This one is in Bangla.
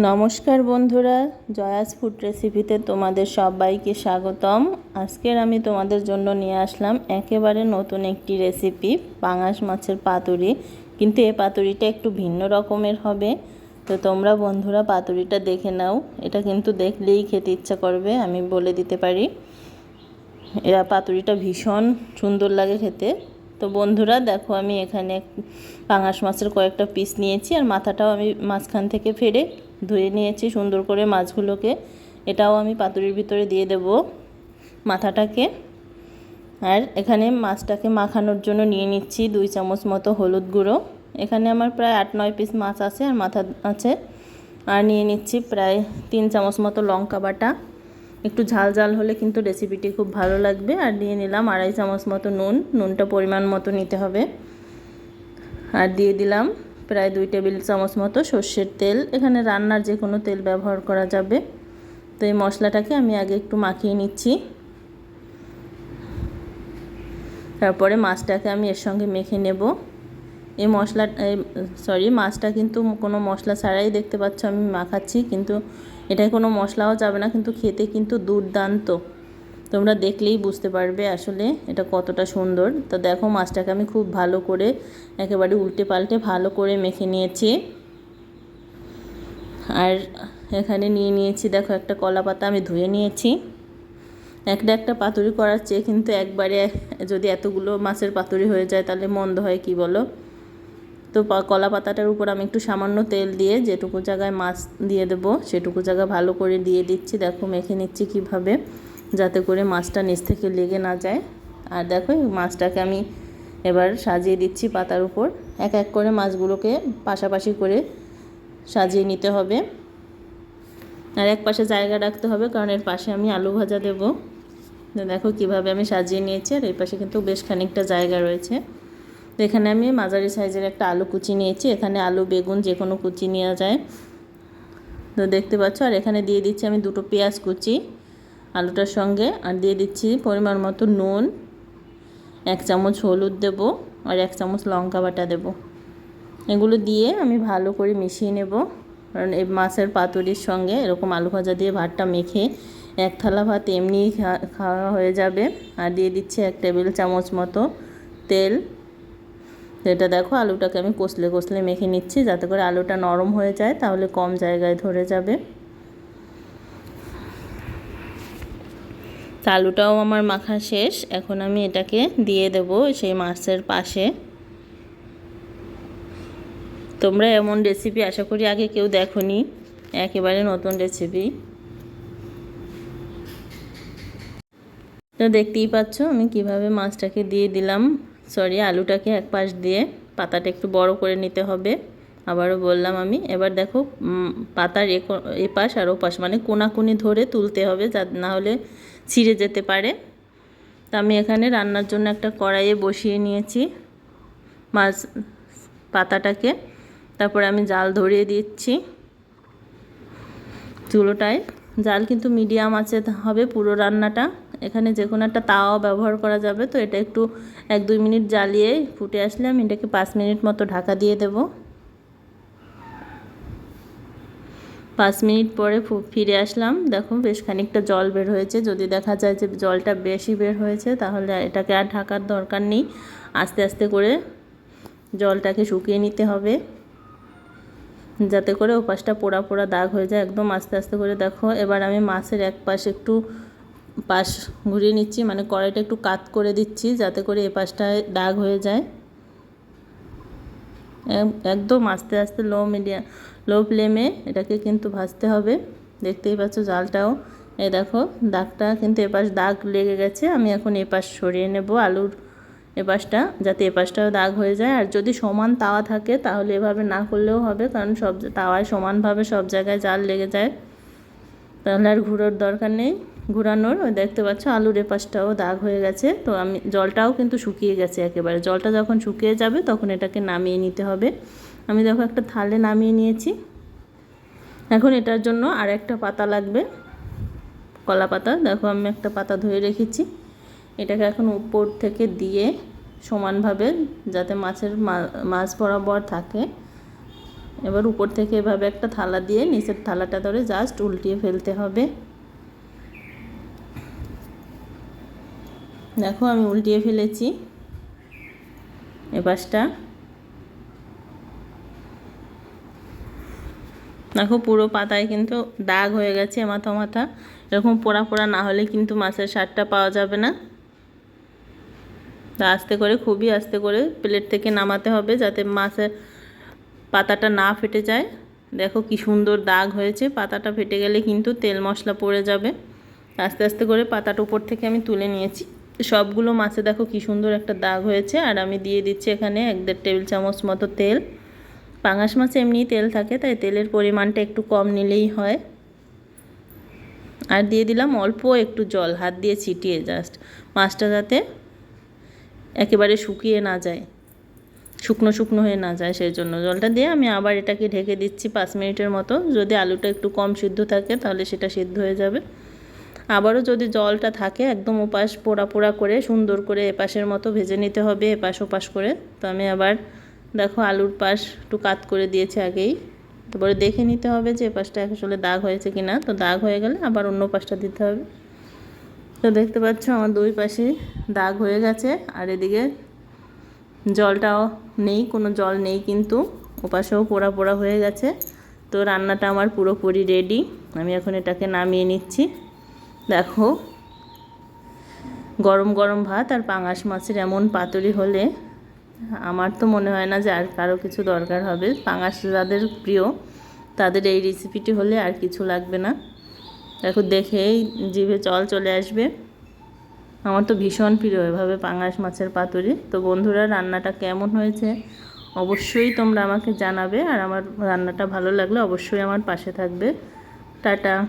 নমস্কার বন্ধুরা, জয়াস ফুড রেসিপিতে তোমাদের সবাইকে স্বাগতম। আজকের আমি তোমাদের জন্য নিয়ে আসলাম একেবারে নতুন একটি রেসিপি, পাঙাশ মাছের পাতুরি। কিন্তু এই পাতুরিটা একটু ভিন্ন রকমের হবে। তো তোমরা বন্ধুরা, পাতুরিটা দেখে নাও। এটা কিন্তু দেখলেই খেতে ইচ্ছা করবে, আমি বলে দিতে পারি। এরা পাতুরিটা ভীষণ সুন্দর লাগে খেতে। তো বন্ধুরা, দেখো আমি এখানে পাঙাশ মাছের কয়েকটা পিস নিয়েছি আর মাথাটাও আমি মাঝখান থেকে ফেরে ধুয়ে নিয়েছি সুন্দর করে মাছগুলোকে। এটাও আমি পাতুরির ভিতরে দিয়ে দেব মাথাটাকে। আর এখানে মাছটাকে মাখানোর জন্য নিয়ে নিচ্ছি দুই চামচ মতো হলুদ গুঁড়ো। এখানে আমার প্রায় আট নয় পিস মাছ আছে আর মাথা আছে। আর নিয়ে নিচ্ছি প্রায় তিন চামচ মতো লঙ্কা বাটা। একটু ঝাল ঝাল হলে কিন্তু রেসিপিটি খুব ভালো লাগবে। আর দিয়ে নিলাম আড়াই চামচ মতো নুন। নুনটা পরিমাণ মতো নিতে হবে। আর দিয়ে দিলাম প্রায় দুই টেবিল চামচ মতো সর্ষের তেল। এখানে রান্নার যে কোনো তেল ব্যবহার করা যাবে। তো এই মশলাটাকে আমি আগে একটু মাখিয়ে নিচ্ছি। তারপরে মাছটাকে আমি এর সঙ্গে মেখে নেব। এই মশলা সরি মাছটা কিন্তু কোনো মশলা ছাড়াই দেখতে পাচ্ছ আমি মাখাচ্ছি। কিন্তু এটায় কোনো মশলাও যাবে না, কিন্তু খেতে কিন্তু দুর্দান্ত। তোমরা দেখলেই বুঝতে পারবে আসলে এটা কতটা সুন্দর। তো দেখো মাছটাকে আমি খুব ভালো করে একেবারে উল্টে পাল্টে ভালো করে মেখে নিয়েছি। আর এখানে নিয়ে নিয়েছি, দেখো একটা কলা পাতা আমি ধুয়ে নিয়েছি। একটা একটা পাতুরি করার চেয়ে কিন্তু একবারে যদি এতগুলো মাছের পাতুরি হয়ে যায় তাহলে মন্দ হয় কি বলো? তো কলা পাতাটার উপর আমি একটু সামান্য তেল দিয়ে যেটুকু জায়গায় মাছ দিয়ে দেবো, সেটুকু জায়গা ভালো করে দিয়ে দিচ্ছি। দেখো, মেখে নিচ্ছি কীভাবে, যাতে করে মাছটা নিচ থেকে লেগে না যায়। আর দেখো মাছটাকে আমি এবার সাজিয়ে দিচ্ছি পাতার উপর। এক এক করে মাছগুলোকে পাশাপাশি করে সাজিয়ে নিতে হবে। আর এক পাশে জায়গা রাখতে হবে, কারণ এর পাশে আমি আলু ভাজা দেব। দেখো কীভাবে আমি সাজিয়ে নিয়েছি, আর এই পাশে কিন্তু বেশ খানিকটা জায়গা রয়েছে। এখানে আমি মাঝারি সাইজের একটা আলু কুচি নিয়েছি। এখানে আলু, বেগুন যে কোনো কুচি নেওয়া যায়। তো দেখতে পাচ্ছ, আর এখানে দিয়ে দিচ্ছি আমি দুটো পেঁয়াজ কুচি আলুটার সঙ্গে, আর দিয়ে দিচ্ছি পরিমাণ মতো নুন। এক চামচ হলুদ দেব আর এক চামচ লঙ্কা বাটা দেব। এগুলো দিয়ে আমি ভালো করে মিশিয়ে নেব। কারণ এই মাছের পাতুরির সঙ্গে এরকম আলু ভাজা দিয়ে ভাতটা মেখে এক থালা ভাত এমনিই খাওয়া হয়ে যাবে। আর দিয়ে দিচ্ছি এক টেবিল চামচ মতো তেল। এটা দেখো, আলুটাকে আমি কষলে কষলে মেখে নিচ্ছি, যাতে করে আলুটা নরম হয়ে যায়, তাহলে কম জায়গায় ধরে যাবে। আলুটাও আমার মাখা শেষ, এখন আমি এটাকে দিয়ে দেব সেই মাছের পাশে। তোমরা এমন রেসিপি আশা করি আগে কেউ দেখনি, একেবারে নতুন রেসিপি তো দেখতেই পাচ্ছ আমি কীভাবে মাছটাকে দিয়ে দিলাম। সরি, আলুটাকে এক পাশ দিয়ে পাতাটা একটু বড় করে নিতে হবে। আবারও বললাম আমি, এবার দেখো পাতার এ পাশ আর ও পাশ মানে কোনাকুনি ধরে তুলতে হবে যা, না হলে ছিঁড়ে যেতে পারে। তা আমি এখানে রান্নার জন্য একটা কড়াইয়ে বসিয়ে নিয়েছি মাছ, পাতাটাকে। তারপরে আমি জাল ধরিয়ে দিচ্ছি। চুলোটায়। জাল কিন্তু মিডিয়াম আছে হবে পুরো রান্নাটা। এখানে যে কোনো একটা তাওয়াও ব্যবহার করা যাবে, তো এটা একটু এক দুই মিনিট জ্বালিয়ে ফুটে আসলে আমি এটাকে পাঁচ মিনিট মতো ঢাকা দিয়ে দেব। পাঁচ মিনিট পরে ফিরে আসলাম। দেখো বেশ খানিকটা জল বের হয়েছে। যদি দেখা যায় যে জলটা বেশি বের হয়েছে, তাহলে এটাকে আর ঢাকার দরকার নেই। আস্তে আস্তে করে জলটাকে শুকিয়ে নিতে হবে। যাতে করে ওপাশটা পোড়া পোড়া দাগ হয়ে যায়। একদম আস্তে আস্তে করে দেখো। এবার আমি মাছের এক পাশ একটু পাশ ঘুরিয়ে নিচ্ছি মানে কড়াইটা একটু কাত করে দিচ্ছি যাতে করে এ পাশটায় দাগ হয়ে যায়। একদম আস্তে আস্তে লো মিডিয়াম, লো ফ্লেমে এটাকে কিন্তু ভাজতে হবে। দেখতেই পাচ্ছ জালটাও। এই দেখো, দাগটা কিন্তু এপাশ দাগ লেগে গেছে, আমি এখন এপাশ সরিয়ে নেব আলুর এপাশটা যাতে এপাশটাও দাগ হয়ে যায়। আর যদি সমান তাওয়া থাকে তাহলে এভাবে না করলেও হবে, কারণ সব তাওয়ায় সমানভাবে সব জায়গায় জাল লেগে যায়। তাহলে আর ঘুরোর দরকার নেই। ঘুরানোর দেখতে পাচ্ছ আলুর এপাশটাও দাগ হয়ে গেছে। তো আমি, জলটাও কিন্তু শুকিয়ে গেছে একেবারে। জলটা যখন শুকিয়ে যাবে তখন এটাকে নামিয়ে নিতে হবে। আমি দেখো একটা থালে নামিয়ে নিয়েছি। এখন এটার জন্য আর একটা পাতা লাগবে। কলা পাতা। দেখো আমি একটা পাতা ধুয়ে রেখেছি। এটাকে এখন উপর থেকে দিয়ে সমানভাবে যাতে মাছের মাছ বরাবর থাকে। এবার উপর থেকে এভাবে একটা থালা দিয়ে, নিচের থালাটা ধরে জাস্ট উল্টিয়ে ফেলতে হবে। দেখো আমি উল্টিয়ে ফেলেছি। এপাশটা দেখো পুরো পাতায় কিন্তু দাগ হয়ে গেছে মাথা মাথা। এরকম পোড়া পোড়া না হলে কিন্তু মাছের স্বাদটা পাওয়া যাবে না। তা আস্তে করে, খুবই আস্তে করে প্লেট থেকে নামাতে হবে যাতে মাছের পাতাটা না ফেটে যায়। দেখো কি সুন্দর দাগ হয়েছে, পাতাটা ফেটে গেলে কিন্তু তেল মশলা পড়ে যাবে। আস্তে আস্তে করে পাতাটা উপর থেকে আমি তুলে নিয়েছি। সবগুলো মাছে দেখো কি সুন্দর একটা দাগ হয়েছে। আর আমি দিয়ে দিচ্ছি এখানে এক দেড় টেবিল চামচ মতো তেল। পাঙাশ মাছে এমনিই তেল থাকে, তাই তেলের পরিমাণটা একটু কম নিলেই হয়। আর দিয়ে দিলাম অল্প একটু জল, হাত দিয়ে ছিটিয়ে জাস্ট মাছটা যাতে একেবারে শুকিয়ে না যায়, শুকনো শুকনো হয়ে না যায় সেই জন্য জলটা দিয়ে আমি আবার এটাকে ঢেকে দিচ্ছি পাঁচ মিনিটের মতো। যদি আলুটা একটু কম সিদ্ধ থাকে তাহলে সেটা সিদ্ধ হয়ে যাবে। আবারও যদি জলটা থাকে, একদম ওপাশ পোড়া পোড়া করে সুন্দর করে এপাশের মতো ভেজে নিতে হবে, এপাশ ওপাশ করে। তো আমি আবার দেখো আলুর পাশ একটু কাত করে দিয়েছি আগেই। তারপরে দেখে নিতে হবে যে এপাশটা আসলে দাগ হয়েছে কি না তো দাগ হয়ে গেলে আবার অন্য পাশটা দিতে হবে। তো দেখতে পাচ্ছ আমার দুই পাশে দাগ হয়ে গেছে, আর এদিকে জলটাও নেই, কোনো জল নেই কিন্তু ওপাশেও পোড়া পোড়া হয়ে গেছে। তো রান্নাটা আমার পুরোপুরি রেডি। আমি এখন এটাকে নামিয়ে নিচ্ছি। দেখো, গরম গরম ভাত আর পাঙাশ মাছের এমন পাতুরি হলে আমার তো মনে হয় না যে আর কারও কিছু দরকার হবে। পাঙাশ যাদের প্রিয়, তাদের এই রেসিপিটি হলে আর কিছু লাগবে না। দেখো, দেখেই জিভে জল চলে আসবে। আমার তো ভীষণ প্রিয় এভাবে পাঙাশ মাছের পাতুরি। তো বন্ধুরা, রান্নাটা কেমন হয়েছে অবশ্যই তোমরা আমাকে জানাবে। আর আমার রান্নাটা ভালো লাগলে অবশ্যই আমার পাশে থাকবে। টাটা।